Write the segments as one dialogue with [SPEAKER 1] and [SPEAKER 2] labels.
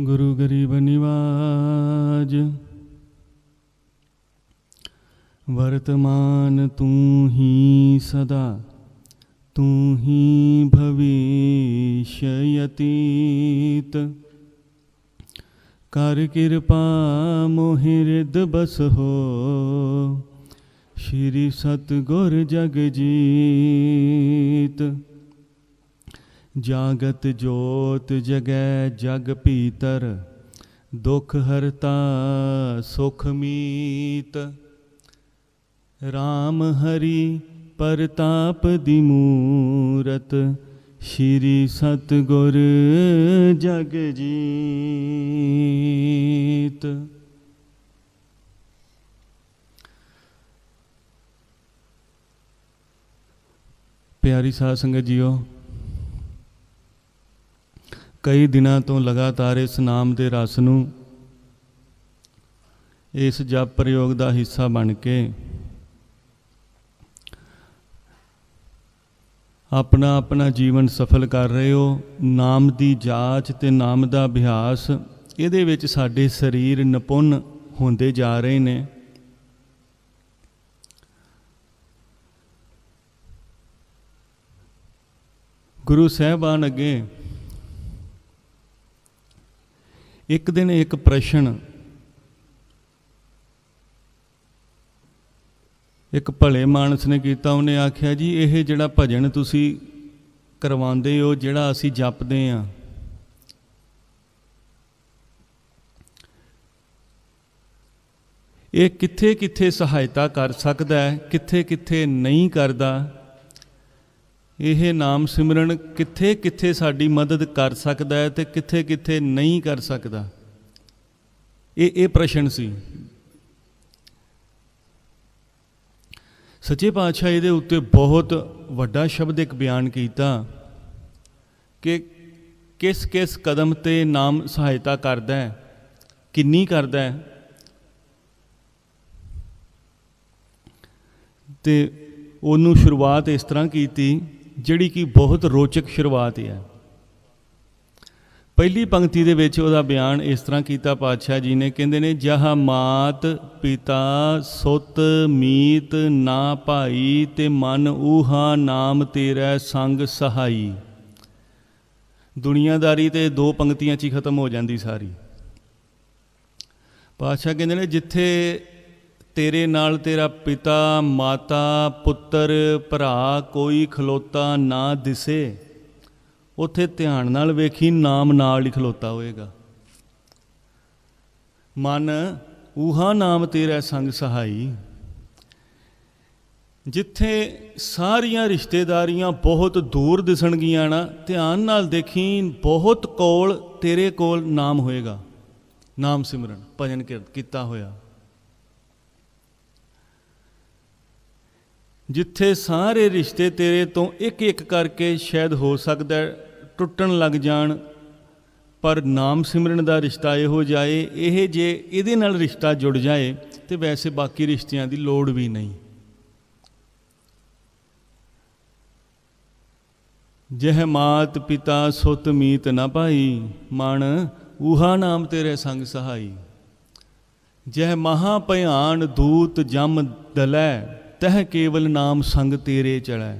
[SPEAKER 1] ਗੁਰੂ ਗਰੀਬ ਨਿਵਾਜ। ਵਰਤਮਾਨ ਤੂੰ ਹੀ ਸਦਾ, ਤੂੰ ਹੀ ਭਵਿਸ਼ਯਤੀਤ। ਕਰ ਕਿਰਪਾ ਮੋਹਿ ਰਿਦ ਬਸ ਹੋ, ਸ਼੍ਰੀ ਸਤਗੁਰ ਜਗ ਜੀਤ। ਜਾਗਤ ਜੋਤ ਜਗੈ ਜਗ ਭੀਤਰ, ਦੁਖ ਹਰਤਾ ਸੁਖ ਮੀਤ। RAM ਹਰੀ ਪਰਤਾਪ ਦੀ ਮੂਰਤ, ਸ਼੍ਰੀ ਸਤਗੁਰ ਜਗ ਜੀਤ। ਪਿਆਰੀ ਸਾਧ ਸੰਗਤ ਜੀਓ ਕਈ ਦਿਨਾਂ ਤੋਂ ਲਗਾਤਾਰ ਇਸ ਨਾਮ ਦੇ ਰਸ ਨੂੰ ਇਸ ਜਪ ਪ੍ਰਯੋਗ ਦਾ ਹਿੱਸਾ ਬਣ ਕੇ ਆਪਣਾ ਆਪਣਾ ਜੀਵਨ ਸਫਲ ਕਰ ਰਹੇ ਹੋ, ਨਾਮ ਦੀ ਜਾਂਚ ਤੇ ਨਾਮ ਦਾ ਅਭਿਆਸ, ਇਹਦੇ ਵਿੱਚ ਸਾਡੇ ਸਰੀਰ ਨਿਪੁੰਨ ਹੁੰਦੇ ਜਾ ਰਹੇ ਨੇ। ਗੁਰੂ ਸਾਹਿਬਾਨ ਅੱਗੇ ਇੱਕ ਦਿਨ ਇੱਕ ਪ੍ਰਸ਼ਨ, ਇੱਕ ਭਲੇ ਮਾਨਸ ਨੇ ਕੀਤਾ, ਉਹਨੇ ਆਖਿਆ, ਜੀ, ਇਹ ਜਿਹੜਾ ਭਜਨ ਤੁਸੀਂ ਕਰਵਾਉਂਦੇ ਹੋ, ਜਿਹੜਾ ਅਸੀਂ ਜਪਦੇ ਆ ਇਹ ਕਿੱਥੇ ਕਿੱਥੇ ਸਹਾਇਤਾ ਕਰ ਸਕਦਾ ਹੈ ਕਿੱਥੇ ਕਿੱਥੇ ਨਹੀਂ ਕਰਦਾ ਇਹ ਨਾਮ ਸਿਮਰਨ ਕਿੱਥੇ ਕਿੱਥੇ ਸਾਡੀ ਮਦਦ ਕਰ ਸਕਦਾ ਹੈ ਤੇ ਕਿੱਥੇ ਕਿੱਥੇ ਨਹੀਂ ਕਰ ਸਕਦਾ? ਇਹ ਇਹ ਪ੍ਰਸ਼ਨ ਸੀ। ਸੱਚੇ ਪਾਤਸ਼ਾਹ ਇਹਦੇ ਉੱਤੇ ਬਹੁਤ ਵੱਡਾ ਸ਼ਬਦ ਇੱਕ ਬਿਆਨ ਕੀਤਾ ਕਿ ਕਿਸ ਕਿਸ ਕਦਮ ਤੇ ਨਾਮ ਸਹਾਇਤਾ ਕਰਦਾ ਹੈ, ਕਿੰਨੀ ਕਰਦਾ ਹੈ। ਤੇ ਉਹਨੂੰ ਸ਼ੁਰੂਆਤ ਇਸ ਤਰ੍ਹਾਂ ਕੀਤੀ ਜਿਹੜੀ ਕਿ ਬਹੁਤ ਰੋਚਕ ਸ਼ੁਰੂਆਤ ਹੈ ਪਹਿਲੀ ਪੰਕਤੀ ਦੇ ਵਿੱਚ ਉਹਦਾ ਬਿਆਨ ਇਸ ਤਰ੍ਹਾਂ ਕੀਤਾ, ਪਾਤਸ਼ਾਹ ਜੀ ਨੇ ਕਹਿੰਦੇ ਨੇ, ਜਹ ਮਾਤ ਪਿਤਾ ਸੁਤ ਮੀਤ ਨਾ ਭਾਈ ਤੇ ਮਨ ਊਹਾ ਨਾਮ ਤੇਰਾ ਸੰਗ ਸਹਾਈ। ਦੁਨੀਆਦਾਰੀ ਤੇ ਦੋ ਪੰਕਤੀਆਂ 'ਚ ਹੀ ਖਤਮ ਹੋ ਜਾਂਦੀ ਸਾਰੀ। ਪਾਤਸ਼ਾਹ ਕਹਿੰਦੇ ਨੇ, ਜਿੱਥੇ ਤੇਰੇ ਨਾਲ ਤੇਰਾ ਪਿਤਾ, ਮਾਤਾ, ਪੁੱਤਰ, ਭਰਾ ਕੋਈ ਖਲੋਤਾ ਨਾ ਦਿਸੇ। ਉੱਥੇ ਧਿਆਨ ਨਾਲ ਵੇਖੀ, ਨਾਮ ਨਾਲ ਹੀ ਖਲੋਤਾ ਹੋਏਗਾ। ਮਨ, ਊਹਾ ਨਾਮ ਤੇਰਾ ਸੰਗ ਸਹਾਈ। ਜਿੱਥੇ ਸਾਰੀਆਂ ਰਿਸ਼ਤੇਦਾਰੀਆਂ ਬਹੁਤ ਦੂਰ ਦਿਸਣਗੀਆਂ ਨਾ, ਧਿਆਨ ਨਾਲ ਦੇਖੀ, ਬਹੁਤ ਕੋਲ ਤੇਰੇ ਕੋਲ ਨਾਮ ਹੋਏਗਾ। ਨਾਮ ਸਿਮਰਨ, ਭਜਨ ਕੀਤਾ ਹੋਇਆ। ਜਿੱਥੇ ਸਾਰੇ ਰਿਸ਼ਤੇ ਤੇਰੇ ਤੋਂ ਇੱਕ ਇੱਕ ਕਰਕੇ ਸ਼ਾਇਦ ਹੋ ਸਕਦਾ ਟੁੱਟਣ ਲੱਗ ਜਾਣ, ਪਰ ਨਾਮ ਸਿਮਰਨ ਦਾ ਰਿਸ਼ਤਾ ਇਹੋ ਜਾਏ ਇਹ ਜੇ ਇਹਦੇ ਨਾਲ ਰਿਸ਼ਤਾ ਜੁੜ ਜਾਏ, ਤੇ ਵੈਸੇ ਬਾਕੀ ਰਿਸ਼ਤਿਆਂ ਦੀ ਲੋੜ ਵੀ ਨਹੀਂ। ਜਹ ਮਾਤ ਪਿਤਾ ਸੁਤ ਮੀਤ ਨਾ ਭਾਈ ਮਨ ਊਹਾ ਨਾਮ ਤੇਰੇ ਸੰਗ ਸਹਾਈ। ਜਹ ਮਹਾ ਭਿਆਨ ਦੂਤ ਜਮ ਦਲੈ ਤਹ ਕੇਵਲ ਨਾਮ ਸੰਗ ਤੇਰੇ ਚੜੈ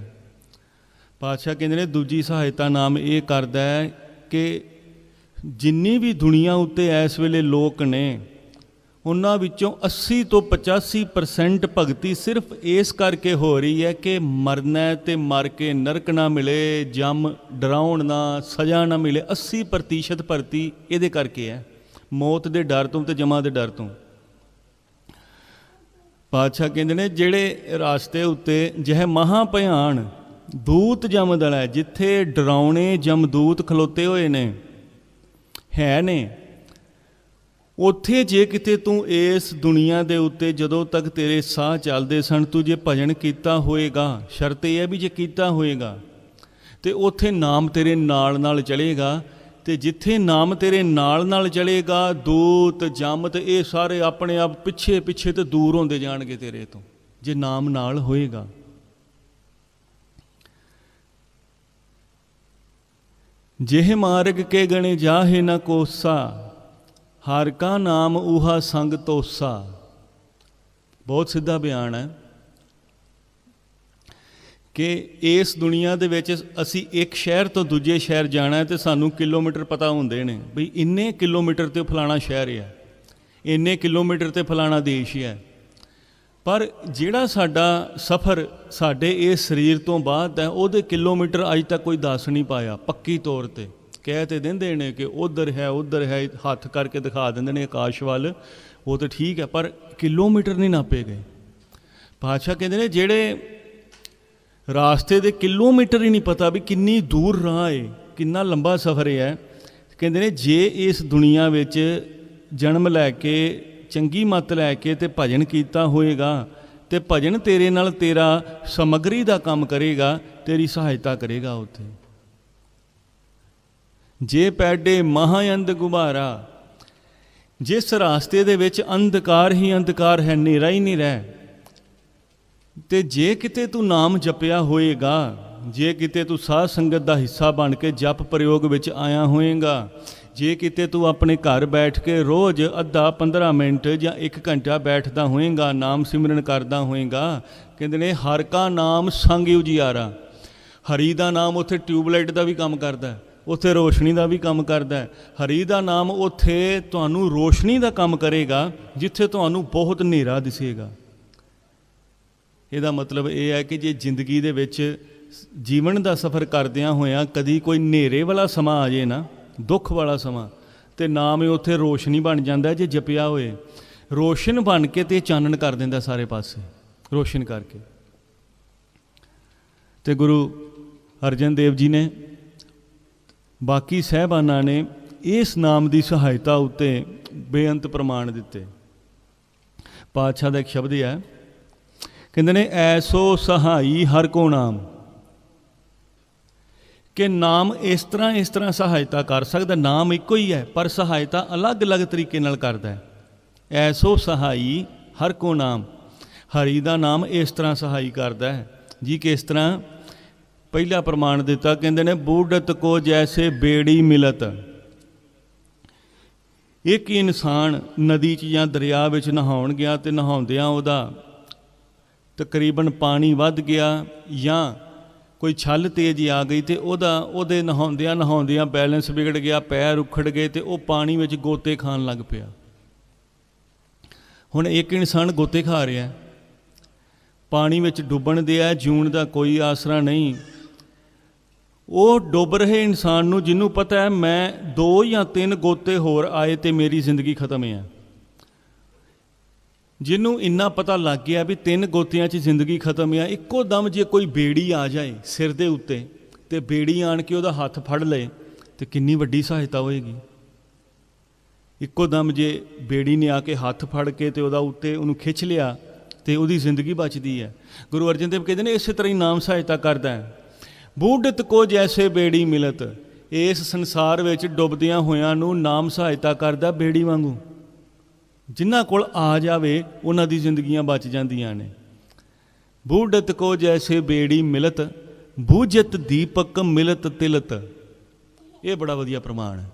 [SPEAKER 1] ਪਾਤਸ਼ਾਹ ਕਹਿੰਦੇ ਨੇ, ਦੂਜੀ ਸਹਾਇਤਾ ਨਾਮ ਇਹ ਕਰਦਾ ਹੈ ਕਿ ਜਿੰਨੀ ਵੀ ਦੁਨੀਆ ਉੱਤੇ ਇਸ ਵੇਲੇ ਲੋਕ ਨੇ, ਉਹਨਾਂ ਵਿੱਚੋਂ 80 ਤੋਂ 85% ਭਗਤੀ ਸਿਰਫ ਇਸ ਕਰਕੇ ਹੋ ਰਹੀ ਹੈ ਕਿ ਮਰਨਾ ਤੇ ਮਰ ਕੇ ਨਰਕ ਨਾ ਮਿਲੇ, ਜਮ, ਡਰਾਉਣ ਨਾ, ਸਜ਼ਾ ਨਾ ਮਿਲੇ। 80% ਭਰਤੀ ਇਹਦੇ ਕਰਕੇ ਹੈ। ਮੌਤ ਦੇ ਡਰ ਤੋਂ ਤੇ ਜਮਾ ਦੇ ਡਰ ਤੋਂ। ਪਾਤਸ਼ਾਹ ਕਹਿੰਦੇ ਨੇ, ਜਿਹੜੇ ਰਾਸਤੇ ਉੱਤੇ ਜਹ ਮਹਾ ਭਿਆਨ ਦੂਤ ਜਮਦਲ ਹੈ ਜਿੱਥੇ ਡਰਾਉਣੇ ਜਮਦੂਤ ਖਲੋਤੇ ਹੋਏ ਨੇ, ਹੈ ਨੇ, ਉੱਥੇ ਜੇ ਕਿਤੇ ਤੂੰ ਇਸ ਦੁਨੀਆ ਦੇ ਉੱਤੇ ਜਦੋਂ ਤੱਕ ਤੇਰੇ ਸਾਹ ਚੱਲਦੇ ਸਨ, ਤੂੰ ਜੇ ਭਜਨ ਕੀਤਾ ਹੋਏਗਾ, ਸ਼ਰਤ ਇਹ ਹੈ ਵੀ ਜੇ ਕੀਤਾ ਹੋਏਗਾ, ਤੇ ਉੱਥੇ ਨਾਮ ਤੇਰੇ ਨਾਲ ਨਾਲ ਚਲੇਗਾ ਤੇ ਜਿੱਥੇ ਨਾਮ ਤੇਰੇ ਨਾਲ ਨਾਲ ਚਲੇਗਾ, ਦੂਤ ਜਮ ਇਹ ਸਾਰੇ ਆਪਣੇ ਆਪ ਪਿੱਛੇ ਪਿੱਛੇ ਤੇ ਦੂਰ ਹੁੰਦੇ ਜਾਣਗੇ ਤੇਰੇ ਤੋਂ, ਜੇ ਨਾਮ ਨਾਲ ਹੋਏਗਾ। ਜਿਹ ਮਾਰਗ ਕੇ ਗਣੇ ਜਾਹੇ ਨ ਕੋਸਾ, ਹਰ ਕਾ ਨਾਮ ਊਹਾ ਸੰਗ ਤੋਸਾ। ਬਹੁਤ ਸਿੱਧਾ ਬਿਆਨ ਹੈ। ਕਿ ਇਸ ਦੁਨੀਆ ਦੇ ਵਿੱਚ ਅਸੀਂ ਇੱਕ ਸ਼ਹਿਰ ਤੋਂ ਦੂਜੇ ਸ਼ਹਿਰ ਜਾਣਾ ਹੈ ਤੇ ਸਾਨੂੰ ਕਿਲੋਮੀਟਰ ਪਤਾ ਹੁੰਦੇ ਨੇ ਵੀ ਇੰਨੇ ਕਿਲੋਮੀਟਰ ਤੇ ਫਲਾਣਾ ਸ਼ਹਿਰ ਹੈ ਇੰਨੇ ਕਿਲੋਮੀਟਰ ਤੇ ਫਲਾਣਾ ਦੇਸ਼ ਹੈ ਪਰ ਜਿਹੜਾ ਸਾਡਾ ਸਫ਼ਰ ਸਾਡੇ ਇਸ ਸਰੀਰ ਤੋਂ ਬਾਅਦ ਹੈ, ਉਹਦੇ ਕਿਲੋਮੀਟਰ ਅਜ ਤੱਕ ਕੋਈ ਦੱਸ ਨਹੀਂ ਪਾਇਆ, ਪੱਕੀ ਤੌਰ ਤੇ। ਕਹਿ ਤੇ ਦਿੰਦੇ ਨੇ ਕਿ ਉਧਰ ਹੈ ਉਧਰ ਹੈ, ਹੱਥ ਕਰਕੇ ਦਿਖਾ ਦਿੰਦੇ ਨੇ ਆਕਾਸ਼ ਵੱਲ, ਉਹ ਤਾਂ ਠੀਕ ਹੈ, ਪਰ ਕਿਲੋਮੀਟਰ ਨਹੀਂ ਨਾਪੇ ਗਏ। ਪਾਤਸ਼ਾਹ ਕਹਿੰਦੇ ਨੇ ਜਿਹੜੇ ਰਾਸਤੇ ਦੇ ਕਿਲੋਮੀਟਰ ਹੀ ਨਹੀਂ ਪਤਾ ਵੀ ਕਿੰਨੀ ਦੂਰ ਰਾਹ ਏ, ਕਿੰਨਾ ਲੰਬਾ ਸਫ਼ਰ ਹੈ ਕਹਿੰਦੇ ਨੇ, ਜੇ ਇਸ ਦੁਨੀਆ ਵਿੱਚ ਜਨਮ ਲੈ ਕੇ, ਚੰਗੀ ਮੱਤ ਲੈ ਕੇ ਤੇ ਭਜਨ ਕੀਤਾ ਹੋਏਗਾ ਤੇ ਭਜਨ ਤੇਰੇ ਨਾਲ ਤੇਰਾ ਸਮਗਰੀ ਦਾ ਕੰਮ ਕਰੇਗਾ, ਤੇਰੀ ਸਹਾਇਤਾ ਕਰੇਗਾ ਉੱਥੇ। ਜੇ ਪੈਡੇ ਮਹਾਯੰਦ ਗੁਬਾਰਾ, ਜਿਸ ਰਾਸਤੇ ਦੇ ਵਿੱਚ ਅੰਧਕਾਰ ਹੀ ਅੰਧਕਾਰ ਹੈ ਹਨੇਰਾ ਹੀ ਨਹੀਂ ਰਹਿ ਤੇ ਜੇ ਕਿਤੇ ਤੂੰ ਨਾਮ ਜਪਿਆ ਹੋਏਗਾ, ਜੇ ਕਿਤੇ ਤੂੰ ਸਾਧ ਸੰਗਤ ਦਾ ਹਿੱਸਾ ਬਣ ਕੇ ਜਪ ਪ੍ਰਯੋਗ ਵਿੱਚ ਆਇਆ ਹੋਏਗਾ, ਜੇ ਕਿਤੇ ਤੂੰ ਆਪਣੇ ਘਰ ਬੈਠ ਕੇ ਰੋਜ਼ ਅੱਧਾ 15 ਮਿੰਟ ਜਾਂ 1 ਘੰਟਾ ਬੈਠਦਾ ਹੋਏਗਾ, ਨਾਮ ਸਿਮਰਨ ਕਰਦਾ ਹੋਏਗਾ, ਕਹਿੰਦੇ ਨੇ, ਹਰ ਕਾ ਨਾਮ ਸੰਗ ਉਜਿਆਰਾ। ਹਰੀ ਦਾ ਨਾਮ ਉੱਥੇ ਟਿਊਬਲਾਈਟ ਦਾ ਵੀ ਕੰਮ ਕਰਦਾ ਹੈ, ਉੱਥੇ ਰੋਸ਼ਨੀ ਦਾ ਵੀ ਕੰਮ ਕਰਦਾ ਹੈ। ਹਰੀ ਦਾ ਨਾਮ ਉੱਥੇ ਤੁਹਾਨੂੰ ਰੋਸ਼ਨੀ ਦਾ ਕੰਮ ਕਰੇਗਾ, ਜਿੱਥੇ ਤੁਹਾਨੂੰ ਬਹੁਤ ਹਨੇਰਾ ਦਿਸੇਗਾ। ਇਹਦਾ ਮਤਲਬ ਇਹ ਹੈ ਕਿ ਜੇ ਜ਼ਿੰਦਗੀ ਦੇ ਵਿੱਚ ਜੀਵਨ ਦਾ ਸਫ਼ਰ ਕਰਦਿਆਂ ਹੋਇਆਂ ਕਦੀ ਕੋਈ ਹਨੇਰੇ ਵਾਲਾ ਸਮਾਂ ਆ ਜੇ ਨਾ, ਦੁੱਖ ਵਾਲਾ ਸਮਾਂ, ਤੇ ਨਾਮ ਹੀ ਉੱਥੇ ਰੋਸ਼ਨੀ ਬਣ ਜਾਂਦਾ ਜੇ ਜਪਿਆ ਹੋਏ। ਰੋਸ਼ਨ ਬਣ ਕੇ ਤੇ ਚਾਨਣ ਕਰ ਦਿੰਦਾ ਸਾਰੇ ਪਾਸੇ, ਰੋਸ਼ਨ ਕਰਕੇ। ਤੇ ਗੁਰੂ ਅਰਜਨ ਦੇਵ ਜੀ ਨੇ, ਬਾਕੀ ਸਹਿਬਾਨਾਂ ਨੇ ਇਸ ਨਾਮ ਦੀ ਸਹਾਇਤਾ ਉੱਤੇ ਬੇਅੰਤ ਪ੍ਰਮਾਣ ਦਿੱਤੇ। ਪਾਤਸ਼ਾਹ ਦਾ ਇੱਕ ਸ਼ਬਦ ਹੈ ਕਹਿੰਦੇ ਨੇ, ਐਸੋ ਸਹਾਈ ਹਰ ਕੋ ਨਾਮ। ਕਿ ਨਾਮ ਇਸ ਤਰ੍ਹਾਂ ਇਸ ਤਰ੍ਹਾਂ ਸਹਾਇਤਾ ਕਰ ਸਕਦਾ, ਨਾਮ ਇੱਕੋ ਹੀ ਹੈ, ਪਰ ਸਹਾਇਤਾ ਅਲੱਗ-ਅਲੱਗ ਤਰੀਕੇ ਨਾਲ ਕਰਦਾ ਹੈ। ਐਸੋ ਸਹਾਈ ਹਰ ਕੋ ਨਾਮ। ਹਰੀ ਦਾ ਨਾਮ ਇਸ ਤਰ੍ਹਾਂ ਸਹਾਈ ਕਰਦਾ ਹੈ, ਜੀ ਕਿਸ ਤਰ੍ਹਾਂ? ਪਹਿਲਾ ਪ੍ਰਮਾਣ ਦਿੱਤਾ, ਕਹਿੰਦੇ ਨੇ ਬੂਢਤ ਕੋ ਜੈਸੇ ਬੇੜੀ ਮਿਲਤ। ਇੱਕ ਇਨਸਾਨ ਨਦੀ 'ਚ ਜਾਂ ਦਰਿਆ ਵਿੱਚ ਨਹਾਉਣ ਗਿਆ ਤੇ ਨਹਾਉਂਦਿਆਂ ਉਹਦਾ ਤਕਰੀਬਨ ਪਾਣੀ ਵੱਧ ਗਿਆ ਜਾਂ ਕੋਈ ਛੱਲ ਤੇਜ਼ ਆ ਗਈ ਤੇ ਉਹਦਾ, ਉਹਦੇ ਨਹਾਉਂਦਿਆਂ ਨਹਾਉਂਦਿਆਂ ਬੈਲੈਂਸ ਵਿਗੜ ਗਿਆ, ਪੈਰ ਉਖੜ ਗਏ ਤੇ ਉਹ ਪਾਣੀ ਵਿੱਚ ਗੋਤੇ ਖਾਣ ਲੱਗ ਪਿਆ। ਹੁਣ ਇੱਕ ਇਨਸਾਨ ਗੋਤੇ ਖਾ ਰਿਹਾ ਪਾਣੀ ਵਿੱਚ ਡੁੱਬਣ ਦੇ ਦਿਆ ਜੂਣ ਦਾ ਕੋਈ ਆਸਰਾ ਨਹੀਂ। ਉਹ ਡੁੱਬ ਰਹੇ ਇਨਸਾਨ ਨੂੰ ਜਿਹਨੂੰ ਪਤਾ ਹੈ, ਮੈਂ ਦੋ ਜਾਂ ਤਿੰਨ ਗੋਤੇ ਹੋਰ ਆਏ ਤੇ ਮੇਰੀ ਜ਼ਿੰਦਗੀ ਖਤਮ ਹੈ। ਜਿਹਨੂੰ ਇੰਨਾ ਪਤਾ ਲੱਗ ਗਿਆ ਵੀ ਤਿੰਨ ਗੋਤਿਆਂ 'ਚ ਜ਼ਿੰਦਗੀ ਖਤਮ ਆ, ਇੱਕੋ ਦਮ ਜੇ ਕੋਈ ਬੇੜੀ ਆ ਜਾਏ ਸਿਰ ਦੇ ਉੱਤੇ ਤੇ ਬੇੜੀ ਆਣ ਕੇ ਉਹਦਾ ਹੱਥ ਫੜ ਲਏ ਤੇ ਕਿੰਨੀ ਵੱਡੀ ਸਹਾਇਤਾ ਹੋਏਗੀ। ਇੱਕੋ ਦਮ ਜੇ ਬੇੜੀ ਨੇ ਆ ਕੇ ਹੱਥ ਫੜ ਕੇ ਤੇ ਉਹਦਾ ਉੱਤੇ ਉਹਨੂੰ ਖਿੱਚ ਲਿਆ ਤੇ ਉਹਦੀ ਜ਼ਿੰਦਗੀ ਬਚਦੀ ਹੈ। ਗੁਰੂ ਅਰਜਨ ਦੇਵ ਕਹਿੰਦੇ ਨੇ, ਇਸੇ ਤਰ੍ਹਾਂ ਹੀ ਨਾਮ ਸਹਾਇਤਾ ਕਰਦਾ ਹੈ। ਬੂਢਤ ਕੋ ਜੈਸੇ ਬੇੜੀ ਮਿਲਤ, ਇਸ ਸੰਸਾਰ ਵਿੱਚ ਡੁੱਬਦਿਆਂ ਹੋਇਆਂ ਨੂੰ ਨਾਮ ਸਹਾਇਤਾ ਕਰਦਾ ਬੇੜੀ ਵਾਂਗੂ। ਜਿਨ੍ਹਾਂ ਕੋਲ ਆ ਜਾਵੇ, ਉਹਨਾਂ ਦੀ ਜ਼ਿੰਦਗੀਆਂ ਬਚ ਜਾਂਦੀਆਂ ਨੇ। ਬੂਢਤ ਕੋ ਜੈਸੇ ਬੇੜੀ ਮਿਲਤ, ਬੂਝਤ ਦੀਪਕ ਮਿਲਤ ਤਿਲਤ। ਇਹ ਬੜਾ ਵਧੀਆ ਪ੍ਰਮਾਣ ਹੈ।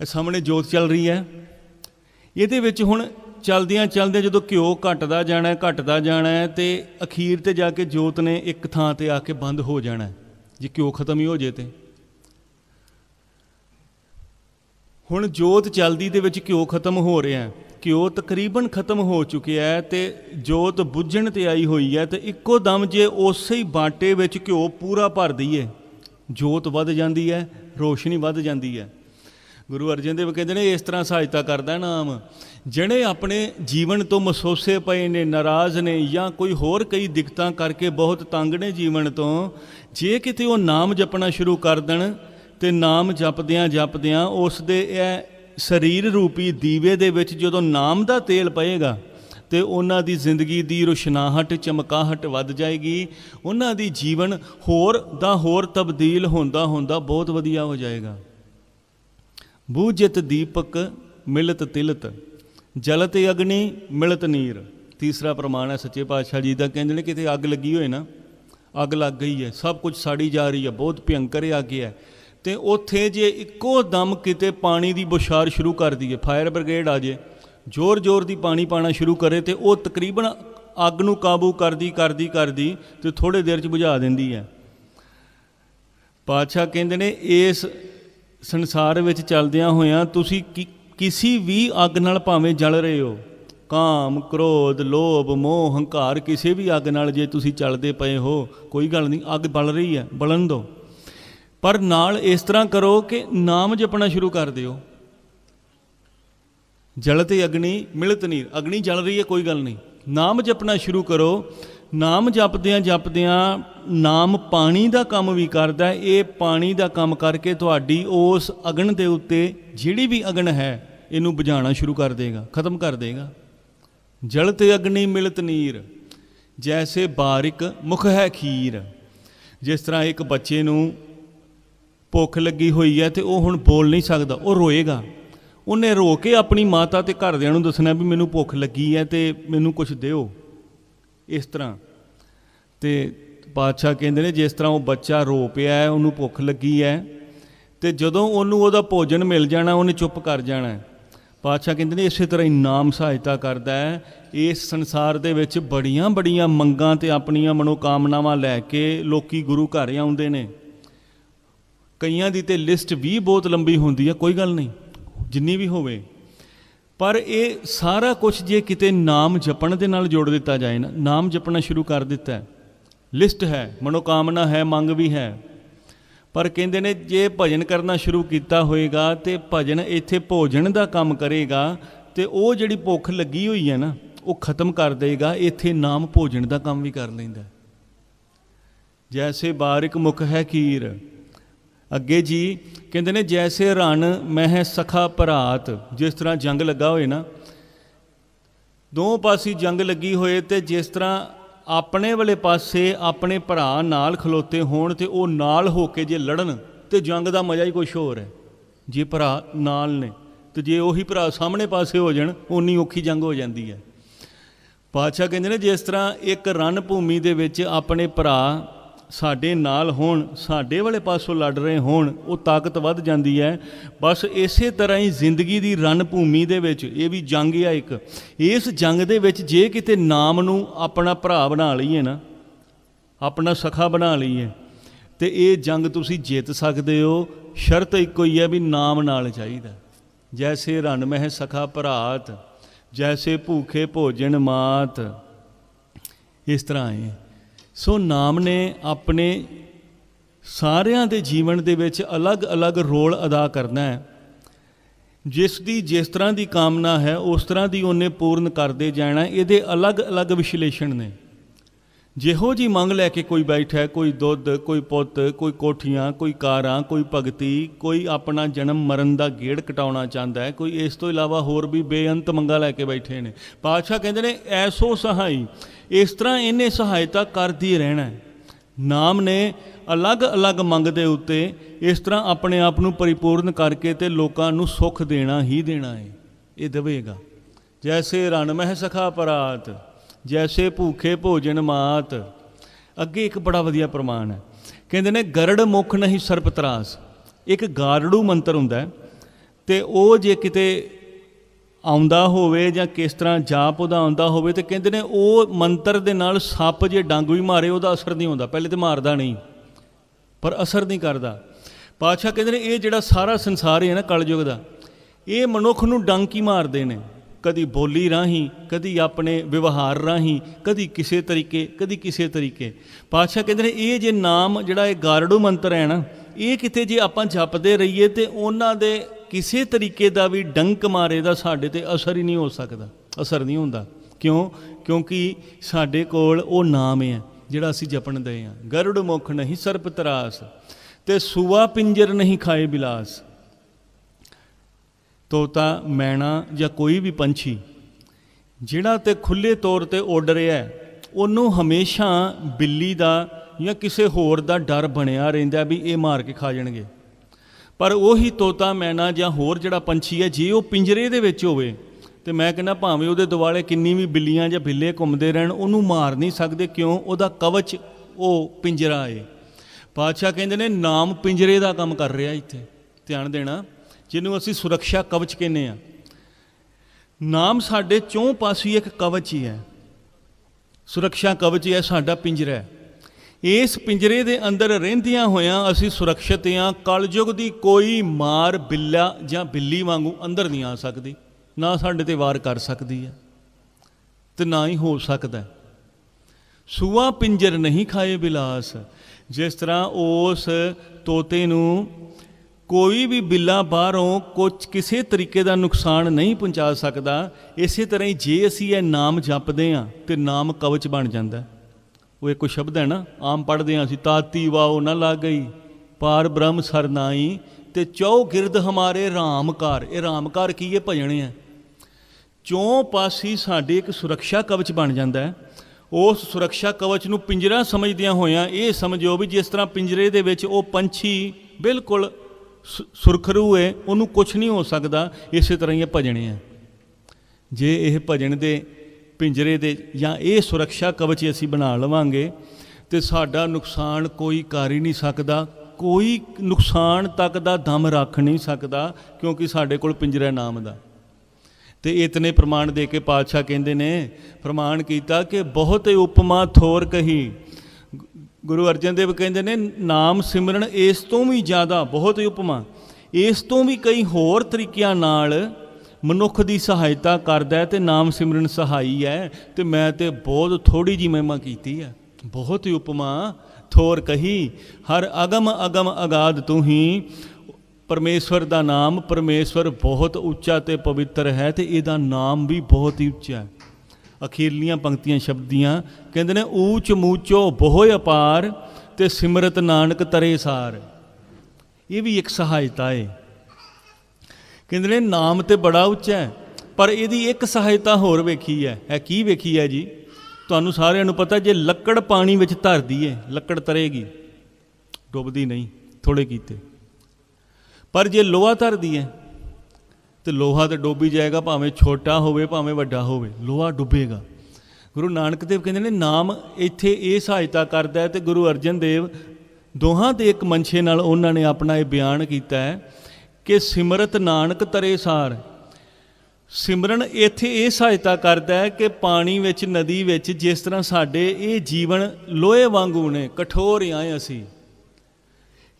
[SPEAKER 1] ਇਹ ਸਾਹਮਣੇ ਜੋਤ ਚੱਲ ਰਹੀ ਹੈ। ਇਹਦੇ ਵਿੱਚ ਹੁਣ ਚਲਦਿਆਂ ਚਲਦਿਆਂ ਜਦੋਂ ਘਿਓ ਘਟਦਾ ਜਾਣਾ ਹੈ ਘਟਦਾ ਜਾਣਾ ਹੈ ਤੇ ਅਖੀਰ ਤੇ ਜਾ ਕੇ ਜੋਤ ਨੇ ਇੱਕ ਥਾਂ ਤੇ ਆ ਕੇ ਬੰਦ ਹੋ ਜਾਣਾ ਜੇ ਘਿਓ ਖਤਮ ਹੀ ਹੋ ਜੇ ਤੇ। ਹੁਣ ਜੋਤ ਚਲਦੀ ਦੇ ਵਿੱਚ ਘਿਓ ਖਤਮ ਹੋ ਰਿਹਾ ਘਿਓ ਤਕਰੀਬਨ ਖਤਮ ਹੋ ਚੁੱਕਿਆ ਹੈ ਤੇ ਜੋਤ ਬੁੱਝਣ ਤੇ ਆਈ ਹੋਈ ਹੈ ਤੇ ਇੱਕੋ ਦਮ ਜੇ ਉਸੇ ਹੀ ਬਾਟੇ ਵਿੱਚ ਘਿਓ ਪੂਰਾ ਭਰ ਦਈਏ, ਜੋਤ ਵੱਧ ਜਾਂਦੀ ਹੈ, ਰੋਸ਼ਨੀ ਵੱਧ ਜਾਂਦੀ ਹੈ। ਗੁਰੂ ਅਰਜਨ ਦੇਵ ਕਹਿੰਦੇ ਨੇ, ਇਸ ਤਰ੍ਹਾਂ ਸਹਾਇਤਾ ਕਰਦਾ ਨਾਮ। ਜਿਹੜੇ ਆਪਣੇ ਜੀਵਨ ਤੋਂ ਮਸੋਸੇ ਪਏ ਨੇ, ਨਾਰਾਜ਼ ਨੇ ਜਾਂ ਕੋਈ ਹੋਰ ਕਈ ਦਿੱਕਤਾਂ ਕਰਕੇ ਬਹੁਤ ਤੰਗ ਨੇ ਜੀਵਨ ਤੋਂ, ਜੇ ਕਿਤੇ ਉਹ ਨਾਮ ਜਪਣਾ ਸ਼ੁਰੂ ਕਰ ਦੇਣ ਤੇ ਨਾਮ ਜਪਦਿਆਂ ਜਪਦਿਆਂ ਉਸ ਦੇ ਇਹ ਸਰੀਰ ਰੂਪੀ ਦੀਵੇ ਦੇ ਵਿੱਚ ਜਦੋਂ ਨਾਮ ਦਾ ਤੇਲ ਪਏਗਾ ਤੇ ਉਹਨਾਂ ਦੀ ਜ਼ਿੰਦਗੀ ਦੀ ਰੁਸ਼ਨਾਹਟ, ਚਮਕਾਹਟ ਵੱਧ ਜਾਏਗੀ। ਉਹਨਾਂ ਦੀ ਜੀਵਨ ਹੋਰ ਦਾ ਹੋਰ ਤਬਦੀਲ ਹੁੰਦਾ ਹੁੰਦਾ ਬਹੁਤ ਵਧੀਆ ਹੋ ਜਾਏਗਾ। ਬੂਝਤ ਦੀਪਕ ਮਿਲਤ ਤਿਲਤ, ਜਲਤ ਅਗਨੀ ਮਿਲਤ ਨੀਰ। ਤੀਸਰਾ ਪ੍ਰਮਾਣ ਹੈ ਸੱਚੇ ਪਾਤਸ਼ਾਹ ਜੀ ਦਾ। ਕਹਿੰਦੇ ਨੇ ਕਿਤੇ ਅੱਗ ਲੱਗੀ ਹੋਏ ਨਾ, ਅੱਗ ਲੱਗ ਗਈ ਹੈ, ਸਭ ਕੁਝ ਸਾੜੀ ਜਾ ਰਹੀ ਹੈ, ਬਹੁਤ ਭਿਅੰਕਰ ਅੱਗ ਹੈ। ਤੇ ਉੱਥੇ ਜੇ ਇੱਕੋ ਦਮ ਕਿਤੇ ਪਾਣੀ ਦੀ ਬੁਸ਼ਾਰ ਸ਼ੁਰੂ ਕਰ ਦਈਏ, ਫਾਇਰ ਬ੍ਰਿਗੇਡ ਆ ਜੇ ਜ਼ੋਰ ਜ਼ੋਰ ਦੀ ਪਾਣੀ ਪਾਣਾ ਸ਼ੁਰੂ ਕਰੇ ਤੇ ਉਹ ਤਕਰੀਬਨ ਅੱਗ ਨੂੰ ਕਾਬੂ ਕਰਦੀ ਕਰਦੀ ਕਰਦੀ ਤੇ ਥੋੜੇ ਦੇਰ ਚ ਬੁਝਾ ਦਿੰਦੀ ਹੈ। ਪਾਤਸ਼ਾਹ ਕਹਿੰਦੇ ਨੇ, ਇਸ ਸੰਸਾਰ ਵਿੱਚ ਚੱਲਦਿਆਂ ਹੋਇਆਂ ਤੁਸੀਂ ਕਿ- ਕਿਸੇ ਵੀ ਅੱਗ ਨਾਲ ਭਾਵੇਂ ਜਲ ਰਹੇ ਹੋ। ਕਾਮ, ਕ੍ਰੋਧ, ਲੋਭ, ਮੋਹ, ਹੰਕਾਰ ਕਿਸੇ ਵੀ ਅੱਗ ਨਾਲ ਜੇ ਤੁਸੀਂ ਚੱਲਦੇ ਪਏ ਹੋ, ਕੋਈ ਗੱਲ ਨਹੀਂ, ਅੱਗ ਬਲ ਰਹੀ ਹੈ, ਬਲਣ ਦਿਓ। ਪਰ ਨਾਲ ਇਸ ਤਰ੍ਹਾਂ ਕਰੋ ਕਿ ਨਾਮ ਜਪਣਾ ਸ਼ੁਰੂ ਕਰ ਦਿਓ। ਜਲ ਜਲਤੇ ਅਗਨੀ ਮਿਲਤ ਨੀਰ ਅਗਨੀ ਜਲ ਰਹੀ ਹੈ, ਕੋਈ ਗੱਲ ਨਹੀਂ। ਨਾਮ ਜਪਣਾ ਸ਼ੁਰੂ ਕਰੋ। ਨਾਮ ਜਪਦਿਆਂ ਜਪਦਿਆਂ ਨਾਮ ਪਾਣੀ ਦਾ ਕੰਮ ਵੀ ਕਰਦਾ ਹੈ। ਇਹ ਪਾਣੀ ਦਾ ਕੰਮ ਕਰਕੇ ਤੁਹਾਡੀ ਉਸ ਅਗਨ ਦੇ ਉੱਤੇ ਜਿਹੜੀ ਵੀ ਅਗਨ ਹੈ, ਇਹਨੂੰ ਬੁਝਾਉਣਾ ਸ਼ੁਰੂ ਕਰ ਦੇਗਾ, ਖਤਮ ਕਰ ਦੇਗਾ। ਜਲ ਜਲਤ ਅਗਨੀ ਮਿਲਤ ਨੀਰ, ਜੈਸੇ ਬਾਰਿਕ ਮੁਖ ਹੈ ਖੀਰ। ਜਿਸ ਤਰ੍ਹਾਂ ਇੱਕ ਬੱਚੇ ਨੂੰ ਭੁੱਖ ਲੱਗੀ ਹੋਈ ਹੈ ਤੇ ਉਹ ਹੁਣ ਬੋਲ ਨਹੀਂ ਸਕਦਾ, ਉਹ ਰੋਏਗਾ। ਉਹਨੇ ਰੋ ਕੇ ਆਪਣੀ ਮਾਤਾ ਤੇ ਘਰਦਿਆਂ ਨੂੰ ਦੱਸਣਾ ਵੀ ਮੈਨੂੰ ਭੁੱਖ ਲੱਗੀ ਹੈ ਤੇ ਮੈਨੂੰ ਕੁਝ ਦਿਓ। ਇਸ ਤਰ੍ਹਾਂ। ਤੇ ਪਾਤਸ਼ਾਹ ਕਹਿੰਦੇ ਨੇ, ਜਿਸ ਤਰ੍ਹਾਂ ਉਹ ਬੱਚਾ ਰੋ ਪਿਆ ਹੈ, ਉਹਨੂੰ ਭੁੱਖ ਲੱਗੀ ਹੈ, ਤੇ ਜਦੋਂ ਉਹਨੂੰ ਉਹਦਾ ਭੋਜਨ ਮਿਲ ਜਾਣਾ, ਉਹਨੇ ਚੁੱਪ ਕਰ ਜਾਣਾ ਹੈ। ਪਾਤਸ਼ਾਹ ਕਹਿੰਦੇ ਨੇ, ਇਸੇ ਤਰ੍ਹਾਂ ਹੀ ਨਾਮ ਸਹਾਇਤਾ ਕਰਦਾ ਹੈ। ਇਸ ਸੰਸਾਰ ਦੇ ਵਿੱਚ ਬੜੀਆਂ ਬੜੀਆਂ ਮੰਗਾਂ ਤੇ ਆਪਣੀਆਂ ਮਨੋਕਾਮਨਾਵਾਂ ਲੈ ਕੇ ਲੋਕੀ ਗੁਰੂ ਘਰ ਆਉਂਦੇ ਨੇ। ਕਈਆਂ ਦੀ ਤੇ ਲਿਸਟ ਵੀ ਬਹੁਤ ਲੰਬੀ ਹੁੰਦੀ ਹੈ ਕੋਈ ਗੱਲ ਨਹੀਂ, ਜਿੰਨੀ ਵੀ ਹੋਵੇ। ਪਰ ਇਹ ਸਾਰਾ ਕੁਝ ਜੇ ਕਿਤੇ ਨਾਮ ਜਪਣ ਦੇ ਨਾਲ ਜੋੜ ਦਿੱਤਾ ਜਾਏ ਨਾ, ਨਾਮ ਜਪਣਾ ਸ਼ੁਰੂ ਕਰ ਦਿੱਤਾ। ਲਿਸਟ ਹੈ, ਮਨੋਕਾਮਨਾ ਹੈ, ਮੰਗ ਵੀ ਹੈ। ਪਰ ਕਹਿੰਦੇ ਨੇ, ਜੇ ਭਜਨ ਕਰਨਾ ਸ਼ੁਰੂ ਕੀਤਾ ਹੋਏਗਾ ਤੇ ਭਜਨ ਇੱਥੇ ਭੋਜਨ ਦਾ ਕੰਮ ਕਰੇਗਾ ਤੇ ਉਹ ਜਿਹੜੀ ਭੁੱਖ ਲੱਗੀ ਹੋਈ ਹੈ ਨਾ, ਉਹ ਖਤਮ ਕਰ ਦੇਗਾ, ਇੱਥੇ ਨਾਮ ਭੋਜਨ ਦਾ ਕੰਮ ਵੀ ਕਰ ਲੈਂਦਾ। ਜੈਸੇ ਬਾਰਿਕ ਮੁਖ ਹੈ ਕੀਰ ਅੱਗੇ ਜੀ ਕਹਿੰਦੇ ਨੇ, ਜੈਸੇ ਰਣ ਮਹਿ ਸਖਾ ਭਰਾਤ ਜਿਸ ਤਰ੍ਹਾਂ ਜੰਗ ਲੱਗਾ ਹੋਏ ਨਾ, ਦੋ ਪਾਸੇ ਜੰਗ ਲੱਗੀ ਹੋਏ ਤੇ ਜਿਸ ਤਰ੍ਹਾਂ ਆਪਣੇ ਵਾਲੇ ਪਾਸੇ ਆਪਣੇ ਭਰਾ ਨਾਲ ਖਲੋਤੇ ਹੋਣ ਤੇ ਉਹ ਨਾਲ ਹੋ ਕੇ ਜੇ ਲੜਨ, ਤੇ ਜੰਗ ਦਾ ਮਜ਼ਾ ਹੀ ਕੁਝ ਹੋਰ ਹੈ। ਜੇ ਭਰਾ ਨਾਲ ਨੇ, ਤੇ ਜੇ ਉਹੀ ਭਰਾ ਸਾਹਮਣੇ ਪਾਸੇ ਹੋ ਜਾਣ ਉਨੀ ਔਖੀ ਜੰਗ ਹੋ ਜਾਂਦੀ ਹੈ। ਪਾਤਸ਼ਾਹ ਕਹਿੰਦੇ ਨੇ, ਜਿਸ ਤਰ੍ਹਾਂ ਇੱਕ ਰਣ ਭੂਮੀ ਦੇ ਵਿੱਚ ਆਪਣੇ ਭਰਾ ਸਾਡੇ ਨਾਲ ਹੋਣ, ਸਾਡੇ ਵਾਲੇ ਪਾਸੋਂ ਲੜ ਰਹੇ ਹੋਣ, ਉਹ ਤਾਕਤ ਵੱਧ ਜਾਂਦੀ ਹੈ। ਬਸ ਇਸੇ ਤਰ੍ਹਾਂ ਹੀ ਜ਼ਿੰਦਗੀ ਦੀ ਰਣ ਭੂਮੀ ਦੇ ਵਿੱਚ ਇਹ ਵੀ ਜੰਗ ਆ ਇੱਕ। ਇਸ ਜੰਗ ਦੇ ਵਿੱਚ ਜੇ ਕਿਤੇ ਨਾਮ ਨੂੰ ਆਪਣਾ ਭਰਾ ਬਣਾ ਲਈਏ ਨਾ, ਆਪਣਾ ਸਖਾ ਬਣਾ ਲਈਏ, ਤੇ ਇਹ ਜੰਗ ਤੁਸੀਂ ਜਿੱਤ ਸਕਦੇ ਹੋ। ਸ਼ਰਤ ਇੱਕੋ ਹੀ ਹੈ ਵੀ ਨਾਮ ਨਾਲ ਚਾਹੀਦਾ। ਜੈਸੇ ਰਣ ਮਹਿ ਸਖਾ ਭਰਾਤ, ਜੈਸੇ ਭੂਖੇ ਭੋਜਨ ਮਾਤ। ਇਸ ਤਰ੍ਹਾਂ ਹੈ ਸੋ ਨਾਮ ਨੇ ਆਪਣੇ ਸਾਰਿਆਂ ਦੇ ਜੀਵਨ ਦੇ ਵਿੱਚ ਅਲੱਗ-ਅਲੱਗ ਰੋਲ ਅਦਾ ਕਰਨਾ ਹੈ। ਜਿਸ ਦੀ ਜਿਸ ਤਰ੍ਹਾਂ ਦੀ ਕਾਮਨਾ ਹੈ, ਉਸ ਤਰ੍ਹਾਂ ਦੀ ਉਹਨੇ ਪੂਰਨ ਕਰਦੇ ਜਾਣਾ ਇਹਦੇ ਅਲੱਗ-ਅਲੱਗ ਵਿਸ਼ਲੇਸ਼ਣ ਨੇ। ਜਿਹੋ ਜੀ ਮੰਗ ਲੈ ਕੇ ਕੋਈ ਬੈਠਾ ਕੋਈ ਦੁੱਧ, ਕੋਈ ਪੁੱਤ, ਕੋਈ ਕੋਠੀਆਂ, ਕੋਈ ਕਾਰਾਂ, ਕੋਈ ਭਗਤੀ, ਕੋਈ ਆਪਣਾ ਜਨਮ ਮਰਨ ਦਾ ਗੇੜ ਕਟਾਉਣਾ ਚਾਹੁੰਦਾ ਹੈ, ਕੋਈ ਇਸ ਤੋਂ ਇਲਾਵਾ ਹੋਰ ਵੀ ਬੇਅੰਤ ਮੰਗਾ ਲੈ ਕੇ ਬੈਠੇ ਨੇ। ਪਾਤਸ਼ਾਹ ਕਹਿੰਦੇ ਨੇ ਐਸੋ ਸਹਾਈ, ਇਸ ਤਰ੍ਹਾਂ ਇਹਨੇ ਸਹਾਇਤਾ ਕਰਦੀ ਰਹਿਣਾ ਹੈ। ਨਾਮ ਨੇ ਅਲੱਗ-ਅਲੱਗ ਮੰਗ ਦੇ ਉੱਤੇ ਇਸ ਤਰ੍ਹਾਂ ਆਪਣੇ ਆਪ ਨੂੰ ਪਰਿਪੂਰਨ ਕਰਕੇ ਤੇ ਲੋਕਾਂ ਨੂੰ ਸੁੱਖ ਦੇਣਾ ਹੀ ਦੇਣਾ ਹੈ। ਇਹ ਦੇਵੇਗਾ। ਜੈਸੇ ਰਣ ਮਹਿ ਸਖਾ ਪਰਾਤ ਜੈਸੇ ਭੂਖੇ ਭੋਜਨ ਮਾਤ। ਅੱਗੇ ਇੱਕ ਬੜਾ ਵਧੀਆ ਪ੍ਰਮਾਣ ਹੈ। ਕਹਿੰਦੇ ਨੇ, ਗਰੜ ਮੁਖ ਨਹੀਂ ਸਰਪ ਤਰਾਸ। ਇੱਕ ਗਾਰੜੂ ਮੰਤਰ ਹੁੰਦਾ ਹੈ ਤੇ ਉਹ ਜੇ ਕਿਤੇ ਆਉਂਦਾ ਹੋਵੇ ਜਾਂ ਕਿਸ ਤਰ੍ਹਾਂ ਜਾਪ ਉਹਦਾ ਆਉਂਦਾ ਹੋਵੇ ਤੇ ਕਹਿੰਦੇ ਨੇ, ਉਹ ਮੰਤਰ ਦੇ ਨਾਲ ਸੱਪ ਜੇ ਡੰਗ ਵੀ ਮਾਰੇ, ਉਹਦਾ ਅਸਰ ਨਹੀਂ ਹੁੰਦਾ। ਪਹਿਲੇ ਤੇ ਮਾਰਦਾ ਨਹੀਂ, ਪਰ ਅਸਰ ਨਹੀਂ ਕਰਦਾ। ਪਾਤਸ਼ਾਹ ਕਹਿੰਦੇ ਨੇ, ਇਹ ਜਿਹੜਾ ਸਾਰਾ ਸੰਸਾਰ ਹੈ ਨਾ ਕਲਯੁਗ ਦਾ, ਇਹ ਮਨੁੱਖ ਨੂੰ ਡੰਗ ਕੀ ਮਾਰਦੇ ਨੇ। ਕਦੀ ਬੋਲੀ ਰਾਹੀਂ, ਕਦੀ ਆਪਣੇ ਵਿਵਹਾਰ ਰਾਹੀਂ, ਕਦੀ ਕਿਸੇ ਤਰੀਕੇ, ਕਦੀ ਕਿਸੇ ਤਰੀਕੇ। ਪਾਤਸ਼ਾਹ ਕਹਿੰਦੇ ਨੇ, ਇਹ ਜੇ ਨਾਮ ਜਿਹੜਾ ਇਹ ਗਾਰਡੂ ਮੰਤਰ ਹੈ ਨਾ, ਇਹ ਕਿਤੇ ਜੇ ਆਪਾਂ ਜਪਦੇ ਰਹੀਏ ਤੇ ਉਹਨਾਂ ਦੇ ਕਿਸੇ ਤਰੀਕੇ ਦਾ ਵੀ ਡੰਕ ਮਾਰੇ ਦਾ ਸਾਡੇ ਤੇ ਅਸਰ ਹੀ ਨਹੀਂ ਹੋ ਸਕਦਾ, ਅਸਰ ਨਹੀਂ ਹੁੰਦਾ। ਕਿਉਂ? ਕਿਉਂਕਿ ਸਾਡੇ ਕੋਲ ਉਹ ਨਾਮ ਹੈ, ਜਿਹੜਾ ਅਸੀਂ ਜਪਣ ਦੇ ਆ ਗਰੁੜ ਮੁਖ ਨਹੀਂ, ਸਰਪ ਤਰਾਸ। ਤੇ ਸੂਆ ਪਿੰਜਰ ਨਹੀਂ ਖਾਏ ਬਿਲਾਸ। ਤੋਤਾ ਮੈਣਾ ਜਾਂ ਕੋਈ ਵੀ ਪੰਛੀ ਜਿਹੜਾ ਤੇ ਖੁੱਲੇ ਤੌਰ ਤੇ ਉੱਡ ਰਿਹਾ ਹੈ, ਉਹਨੂੰ ਹਮੇਸ਼ਾ ਬਿੱਲੀ ਦਾ ਜਾਂ ਕਿਸੇ ਹੋਰ ਦਾ ਡਰ ਬਣਿਆ ਰਹਿੰਦਾ ਵੀ ਇਹ ਮਾਰ ਕੇ ਖਾ ਜਾਣਗੇ। ਪਰ ਉਹੀ ਤੋਤਾ ਮੈਣਾ ਜਾਂ ਹੋਰ ਜਿਹੜਾ ਪੰਛੀ ਹੈ ਜੇ ਉਹ ਪਿੰਜਰੇ ਦੇ ਵਿੱਚ ਹੋਵੇ ਤੇ ਮੈਂ ਕਹਿੰਦਾ ਭਾਵੇਂ ਉਹਦੇ ਦੁਆਲੇ ਕਿੰਨੀ ਵੀ ਬਿੱਲੀਆਂ ਜਾਂ ਬਿੱਲੇ ਘੁੰਮਦੇ ਰਹਿਣ ਉਹਨੂੰ ਮਾਰ ਨਹੀਂ ਸਕਦੇ ਕਿਉਂ? ਉਹਦਾ ਕਵਚ ਉਹ ਪਿੰਜਰਾ ਏ। ਪਾਤਸ਼ਾਹ ਕਹਿੰਦੇ ਨੇ ਨਾਮ ਪਿੰਜਰੇ ਦਾ ਕੰਮ ਕਰ ਰਿਹਾ ਇੱਥੇ। ਧਿਆਨ ਦੇਣਾ ਜਿਹਨੂੰ ਅਸੀਂ ਸੁਰੱਖਿਆ ਕਵਚ ਕਹਿੰਦੇ ਆ ਨਾਮ ਸਾਡੇ ਚੌਂ ਪਾਸੇ ਇੱਕ ਕਵਚ ਹੀ ਹੈ। ਸੁਰੱਖਿਆ ਕਵਚ ਹੀ ਹੈ ਸਾਡਾ ਪਿੰਜਰਾ ਹੈ। ਇਸ ਪਿੰਜਰੇ ਦੇ ਅੰਦਰ ਰਹਿੰਦਿਆਂ ਹੋਇਆਂ ਅਸੀਂ ਸੁਰੱਖਿਅਤ ਹਾਂ। ਕਲਯੁਗ ਦੀ ਕੋਈ ਮਾਰ, ਬਿੱਲਾ ਜਾਂ ਬਿੱਲੀ ਵਾਂਗੂ ਅੰਦਰ ਨਹੀਂ ਆ ਸਕਦੀ। ਨਾ ਸਾਡੇ ਤੇ ਵਾਰ ਕਰ ਸਕਦੀ ਹੈ ਤੇ ਨਾ ਹੀ ਹੋ ਸਕਦਾ ਸੂਆ ਪਿੰਜਰ ਨਹੀਂ ਖਾਏ ਬਿਲਾਸ। ਜਿਸ ਤਰ੍ਹਾਂ ਉਸ ਤੋਤੇ ਨੂੰ ਕੋਈ ਵੀ ਬਿੱਲਾ ਬਾਹਰੋਂ ਕੁਝ ਕਿਸੇ ਤਰੀਕੇ ਦਾ ਨੁਕਸਾਨ ਨਹੀਂ ਪਹੁੰਚਾ ਸਕਦਾ, ਇਸੇ ਤਰ੍ਹਾਂ ਹੀ ਜੇ ਅਸੀਂ ਇਹ ਨਾਮ ਜਪਦੇ ਹਾਂ ਤੇ ਨਾਮ ਕਵਚ ਬਣ ਜਾਂਦਾ ਉਹ ਇੱਕ ਸ਼ਬਦ ਹੈ ਨਾ, ਆਮ ਪੜ੍ਹਦੇ ਹਾਂ ਅਸੀਂ, ਤਾਤੀ ਵਾਓ ਨਾ ਲੱਗ ਗਈ ਪਾਰ ਬ੍ਰਹਮ ਸਰਨਾਈ ਤੇ ਚੌ ਗਿਰਦ ਹਮਾਰੇ ਰਾਮਕਾਰ ਇਹ ਰਾਮਕਾਰ ਕੀ ਹੈ? ਭਜਣ ਹੈ। ਚੌਂ ਪਾਸੀ ਸਾਡੇ ਇੱਕ ਸੁਰੱਖਿਆ ਕਵਚ ਬਣ ਜਾਂਦਾ ਹੈ। ਉਸ ਸੁਰੱਖਿਆ ਕਵਚ ਨੂੰ ਪਿੰਜਰਾ ਸਮਝਦਿਆਂ ਹੋਇਆਂ ਇਹ ਸਮਝੋ ਵੀ ਜਿਸ ਤਰ੍ਹਾਂ ਪਿੰਜਰੇ ਦੇ ਵਿੱਚ ਉਹ ਪੰਛੀ ਬਿਲਕੁਲ ਸੁਰਖਰੂ ਹੈ ਉਹਨੂੰ ਕੁਝ ਨਹੀਂ ਹੋ ਸਕਦਾ, ਇਸੇ ਤਰ੍ਹਾਂ ਹੀ ਇਹ ਭਜਣੇ ਆ। ਜੇ ਇਹ ਭਜਣ ਦੇ ਪਿੰਜਰੇ ਦੇ ਜਾਂ ਇਹ ਸੁਰੱਖਿਆ ਕਵਚ ਅਸੀਂ ਬਣਾ ਲਵਾਂਗੇ, ਤੇ ਸਾਡਾ ਨੁਕਸਾਨ ਕੋਈ ਕਰ ਹੀ ਨਹੀਂ ਸਕਦਾ, ਕੋਈ ਨੁਕਸਾਨ ਤੱਕ ਦਾ ਦਮ ਰੱਖ ਨਹੀਂ ਸਕਦਾ, ਕਿਉਂਕਿ ਸਾਡੇ ਕੋਲ ਪਿੰਜਰਾ ਨਾਮ ਦਾ। ਤੇ ਇਤਨੇ ਪ੍ਰਮਾਣ ਦੇ ਕੇ ਪਾਤਸ਼ਾਹ ਕਹਿੰਦੇ ਨੇ, ਪ੍ਰਮਾਣ ਕੀਤਾ ਕਿ ਬਹੁਤ ਉਪਮਾ ਥੋਰ ਕਹੀ ਗੁਰੂ ਅਰਜਨ ਦੇਵ ਕਹਿੰਦੇ ਨੇ, ਨਾਮ ਸਿਮਰਨ ਇਸ ਤੋਂ ਵੀ ਜ਼ਿਆਦਾ ਬਹੁਤ ਹੀ ਉਪਮਾ। ਇਸ ਤੋਂ ਵੀ ਕਈ ਹੋਰ ਤਰੀਕਿਆਂ ਨਾਲ ਮਨੁੱਖ ਦੀ ਸਹਾਇਤਾ ਕਰਦਾ ਹੈ ਤੇ ਨਾਮ ਸਿਮਰਨ ਸਹਾਈ ਹੈ ਤੇ ਮੈਂ ਤੇ ਬਹੁਤ ਥੋੜੀ ਜੀ ਮਹਿਮਾ ਕੀਤੀ ਹੈ। ਬਹੁਤ ਹੀ ਉਪਮਾ। ਥੋਰ ਕਹੀ, ਹਰ ਅਗਮ ਅਗਮ ਅਗਾਧ ਤੂੰ ਹੀ। ਪਰਮੇਸ਼ਵਰ ਦਾ ਨਾਮ, ਪਰਮੇਸ਼ਵਰ ਬਹੁਤ ਉੱਚਾ ਤੇ ਪਵਿੱਤਰ ਹੈ ਤੇ ਇਹਦਾ ਨਾਮ ਵੀ ਬਹੁਤ ਹੀ ਉੱਚਾ ਹੈ। ਅਖੀਰਲੀਆਂ ਪੰਕਤੀਆਂ ਸ਼ਬਦੀਆਂ ਕਹਿੰਦੇ ਨੇ, ਊਚ ਮੂਚੋ ਬਹੁ ਅਪਾਰ ਤੇ ਸਿਮਰਤ ਨਾਨਕ ਤਰੇ ਸਾਰ। ਇਹ ਵੀ ਇੱਕ ਸਹਾਇਤਾ ਹੈ ਕਹਿੰਦੇ ਨੇ, ਨਾਮ ਤੇ ਬੜਾ ਉੱਚਾ ਹੈ, ਪਰ ਇਹਦੀ ਇੱਕ ਸਹਾਇਤਾ ਹੋਰ ਵੇਖੀ ਹੈ। ਇਹ ਕੀ ਵੇਖੀ ਹੈ ਜੀ? ਤੁਹਾਨੂੰ ਸਾਰਿਆਂ ਨੂੰ ਪਤਾ, ਜੇ ਲੱਕੜ ਪਾਣੀ ਵਿੱਚ ਧਰਦੀ ਦਈਏ ਲੱਕੜ ਤਰੇਗੀ। ਡੁੱਬਦੀ ਨਹੀਂ ਥੋੜੇ ਕੀਤੇ। ਪਰ ਜੇ ਲੋਹਾ ਧਰਦੀ ਦਈਏ ਤੇ ਲੋਹਾ ਤਾਂ ਡੁੱਬ ਹੀ ਜਾਏਗਾ, ਭਾਵੇਂ ਛੋਟਾ ਹੋਵੇ, ਭਾਵੇਂ ਵੱਡਾ ਹੋਵੇ, ਲੋਹਾ ਡੁੱਬੇਗਾ। ਗੁਰੂ ਨਾਨਕ ਦੇਵ ਕਹਿੰਦੇ ਨੇ, ਨਾਮ ਇੱਥੇ ਇਹ ਸਹਾਇਤਾ ਕਰਦਾ ਹੈ ਤੇ ਗੁਰੂ ਅਰਜਨ ਦੇਵ ਦੋਹਾਂ ਦੇ ਇੱਕ ਮਨਸ਼ੇ ਨਾਲ ਉਹਨਾਂ ਨੇ ਆਪਣਾ ਇਹ ਬਿਆਨ ਕੀਤਾ ਹੈ ਕਿ ਸਿਮਰਤ ਨਾਨਕ ਤਰੇ ਸਾਰ। ਸਿਮਰਨ ਇੱਥੇ ਇਹ ਸਹਾਇਤਾ ਕਰਦਾ ਹੈ ਕਿ ਪਾਣੀ ਵਿੱਚ, ਨਦੀ ਵਿੱਚ ਜਿਸ ਤਰ੍ਹਾਂ ਸਾਡੇ ਇਹ ਜੀਵਨ ਲੋਹੇ ਵਾਂਗੂ ਨੇ, ਕਠੋਰ ਆਂ ਅਸੀਂ।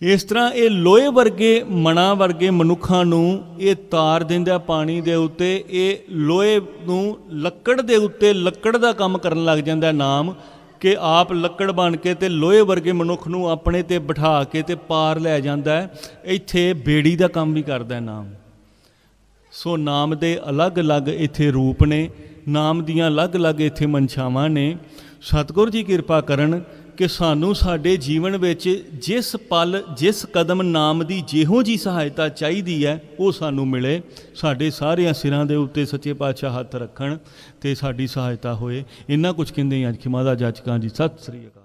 [SPEAKER 1] ਇਸ ਤਰ੍ਹਾਂ ਇਹ ਲੋਹੇ ਵਰਗੇ, ਮਣਾ ਵਰਗੇ ਮਨੁੱਖਾਂ ਨੂੰ ਇਹ ਤਾਰ ਦਿੰਦਾ ਪਾਣੀ ਦੇ ਉੱਤੇ, ਇਹ ਲੋਹੇ ਨੂੰ ਲੱਕੜ ਦੇ ਉੱਤੇ ਲੱਕੜ ਦਾ ਕੰਮ ਕਰਨ ਲੱਗ ਜਾਂਦਾ ਨਾਮ ਕਿ ਆਪ ਲੱਕੜ ਬਣ ਕੇ ਤੇ ਲੋਹੇ ਵਰਗੇ ਮਨੁੱਖ ਨੂੰ ਆਪਣੇ ਤੇ ਬਿਠਾ ਕੇ ਤੇ ਪਾਰ ਲੈ ਜਾਂਦਾ ਇੱਥੇ ਬੇੜੀ ਦਾ ਕੰਮ ਵੀ ਕਰਦਾ ਨਾਮ। ਸੋ ਨਾਮ ਦੇ ਅਲੱਗ-ਅਲੱਗ ਇੱਥੇ ਰੂਪ ਨੇ, ਨਾਮ ਦੀਆਂ ਅਲੱਗ-ਅਲੱਗ ਇੱਥੇ ਮਨਸ਼ਾਵਾਂ ਨੇ। ਸਤਿਗੁਰ ਜੀ ਕਿਰਪਾ ਕਰਨ ਕਿ ਸਾਨੂੰ ਸਾਡੇ ਜੀਵਨ ਵਿੱਚ ਜਿਸ ਪਲ, ਜਿਸ ਕਦਮ ਨਾਮ ਦੀ ਜਿਹੋ ਜੀ ਸਹਾਇਤਾ ਚਾਹੀਦੀ ਹੈ, ਉਹ ਸਾਨੂੰ ਮਿਲੇ। ਸਾਡੇ ਸਾਰਿਆਂ ਸਿਰਾਂ ਦੇ ਉੱਤੇ ਸੱਚੇ ਪਾਤਸ਼ਾਹ ਹੱਥ ਰੱਖਣ ਤੇ ਸਾਡੀ ਸਹਾਇਤਾ ਹੋਏ। ਇੰਨਾ ਕੁਝ ਕਹਿੰਦੇ ਹਾਂ ਅੱਜ ਖਿਮਾ ਦਾ ਜਾਚਕਾਂ ਜੀ, ਸਤਿ ਸ੍ਰੀ ਅਕਾਲ।